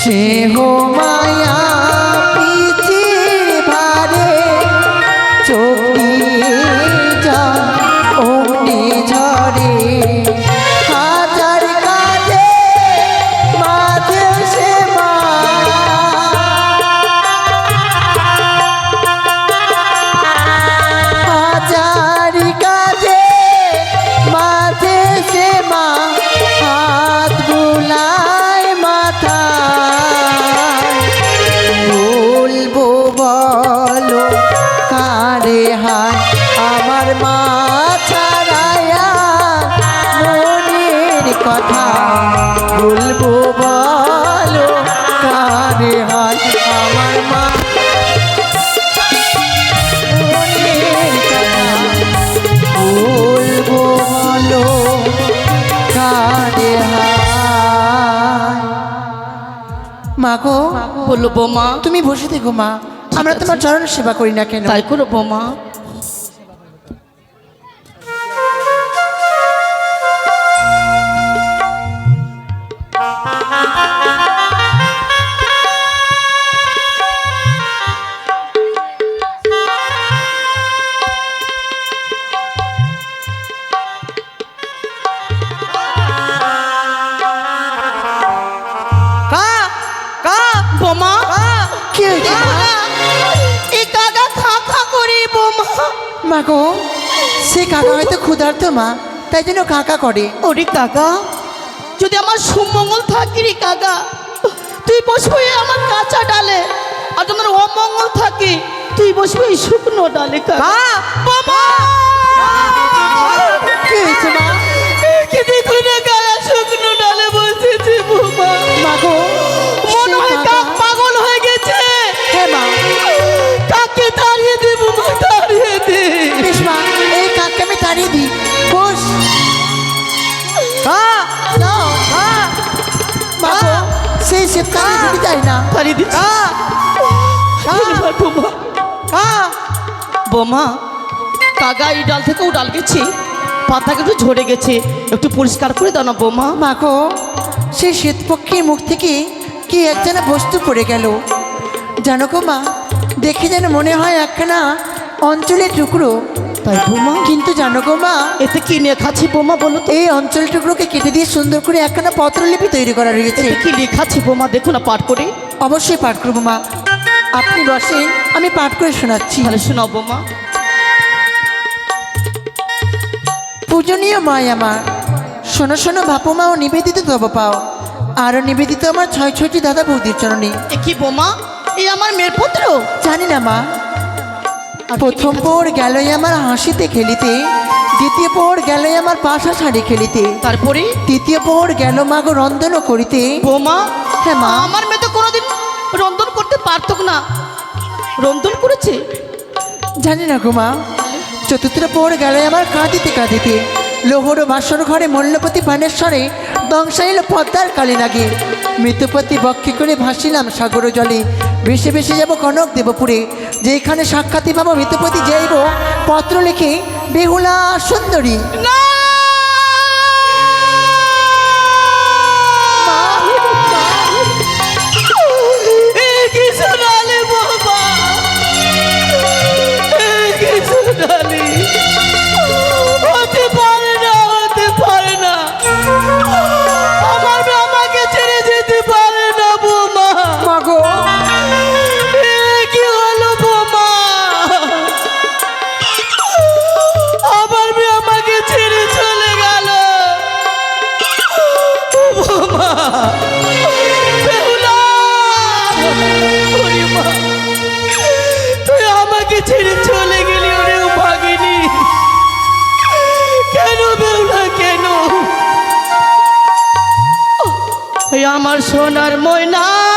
সেহ মায়া বলল বোমা। তুমি বসে দেখো মা। আমরা তোমার চরণ সেবা করি না কেন? তাই করো বোমা। মা গো সে কাকা হয়তো ক্ষুধার্ত মা তাই জন্য কাকা করে। ওরে কাকা যদি আমার সুমঙ্গল থাকি রে কাকা তুই বসবি আমার কাঁচা ডালে আর তোমার অমঙ্গল থাকে তুই বসবি এই শুকনো ডালে কাকা। কি হয়েছে মা? কি বোমা কাকা এই ডাল থেকে ও ডাল গেছে। পাতাকে একটু ঝরে গেছে। একটু পরিষ্কার করে দাও না বোমা। মা গো সেই শ্বেতপক্ষীর মুখ থেকে কি একখানা বস্তু পড়ে গেল। জানো গো মা দেখে যেন মনে হয় একখানা অঞ্চলের টুকরো। তাই বোমা? কিন্তু জানো গো মা এতে কি নিয়ে খাচ্ছি বোমা বলো তো? এই অঞ্চল টুকরোকে কেটে দিয়ে সুন্দর করে একখানা পত্রলিপি তৈরি করা রয়েছে। কি লেখাচ্ছি বোমা? দেখো না পাঠ করে। অবশ্যই পাঠ করব মা। আপনি বসেন আমি পাঠ করে শোনাচ্ছি। তাহলে বোমা। পূজনীয় মায় আমার শোনো শোনো বাপু মা ও নিবেদিত তব পাও। আরও নিবেদিত আমার ছয় ছয়টি দাদা বৌদির চরণে। কি বোমা? এই আমার মেয়ের পুত্র? জানি না মা। প্রথম পর গেলই আমার হাসিতে খেলিতে দ্বিতীয় পোর গেলই আমার পাশা শাড়ি খেলিতে। তারপরে? তৃতীয় পোর গেল মাগো রন্ধন করিতে। বোমা হ্যাঁ মা। আমার মেয়ে তো কোনোদিন রন্ধন করতে পারতো না। রন্ধন করেছে? জানি না গো মা। চতুর্থ পোর গেলে আমার কাঁদিতে কাঁদিতে লোহর বাসর ঘরে মল্লপতি বানেশ্বরে দংশাইল পদ্মার কালী লাগে মৃত্যুপতি বক্ষে করে ভাসিলাম সাগর জলে। ভেসে ভেসে যাব কনক দেবপুরে। যেখানে সাক্ষাৎই পাবো মৃত্যুপতি যাইব পত্র লিখে বেহুলা সুন্দরী। না! তুই আমাকে ছেড়ে চলে গেলি ওরে ভাগিনি কেন বেউলা কেন আমার সোনার ময়না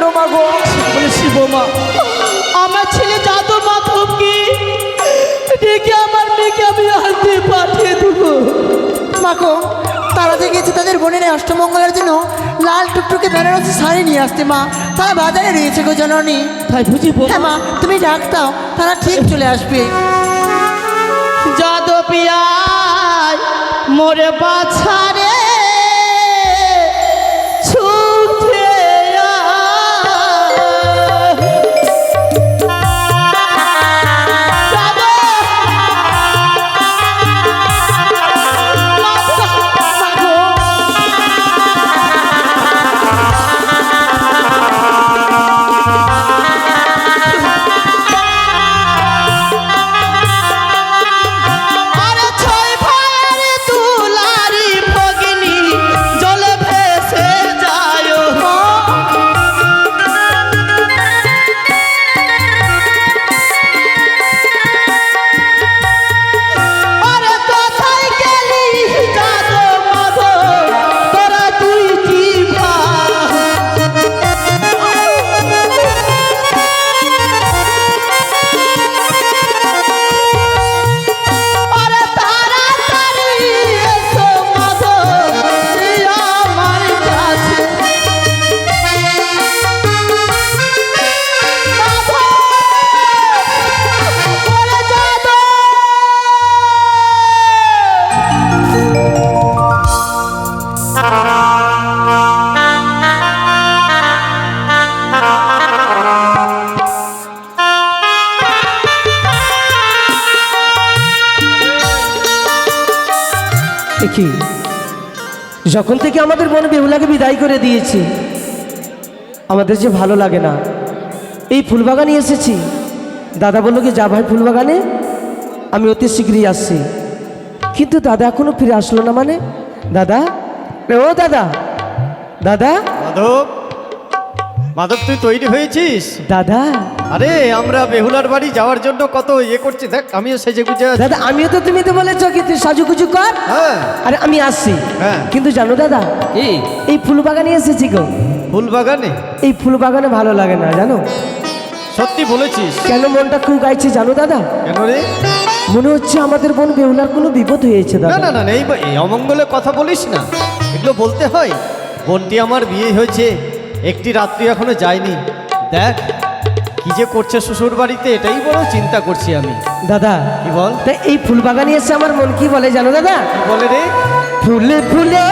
বেহুলাকে আনার জন্য মাগো বলেছি আমার ছেলে যাদব মাধবকে ডেকে আমার মেয়েকে আমি হাতে পাঠিয়ে দেবো। মাগো তারা যে গেছে তাদের বোনের অষ্টমঙ্গলের জন্য লাল টুকটুকে বেনারসি শাড়ি নিয়ে আসতে মা। তারা বাজারে রয়েছে গো জননী। তাই বুঝি হ্যাঁ মা তুমি ডাক দাও তারা ঠিক চলে আসবে। যাদবিয়ায় মোরে বাছারে বিদায় করে দিয়েছি। আমাদের যে ভালো লাগে না। এই ফুলবাগানে এসেছি। দাদা বলল কি, যা ভাই ফুলবাগানে, আমি অতি শীঘ্রই আসছি। কিন্তু দাদা এখনও ফিরে আসলো না মানে? দাদা? ও দাদা? দাদা? মাধব? মাধব তুই তৈরি হয়েছিস? দাদা। আরে আমরা বেহুলার বাড়ি যাওয়ার জন্য কত ইয়ে করছি দেখ আমিও সেজে গুজে আছি। দাদা আমিও তো তুমি তো বলেছ কি তুই সাজু সাজুগুজু কর। হ্যাঁ। আরে আমি আসছি। হ্যাঁ। কিন্তু জানো দাদা এই এই ফুলবাগানে এসেছি গো। ফুল বাগানে এই ফুলবাগানে ভালো লাগে না জানো? সত্যি বলেছিস? কেন মনটা খুব গাইছে জানো দাদা? কেন রে? মনে হচ্ছে আমাদের বোন বেহুলার কোনো বিপদ হয়েছে না দাদা। না না না, এই এই অমঙ্গলে কথা বলিস না। এগুলো বলতে হয় বোনটি আমার বিয়ে হয়েছে। একটি রাত্রি এখনও যায়নি। দেখ কি যে করছে শ্বশুর বাড়িতে এটাই বড় চিন্তা করছি আমি। দাদা কি বল? তা এই ফুলবাগানে এসে আমার মন কি বলে জানো দাদা? বলে রে? ফুলে ফুলে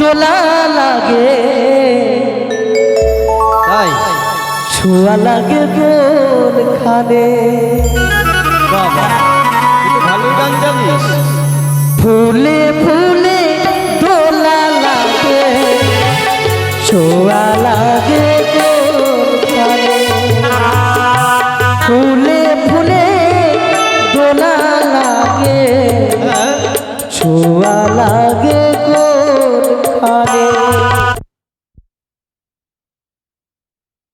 দোলা লাগে। তাই? ছোঁয়া লাগে কোন খানে বাবা ভালো গান জানিস। ছোয়া লাগে ফুলে ফুলে দোলা লাগে। ছোয়া লাগে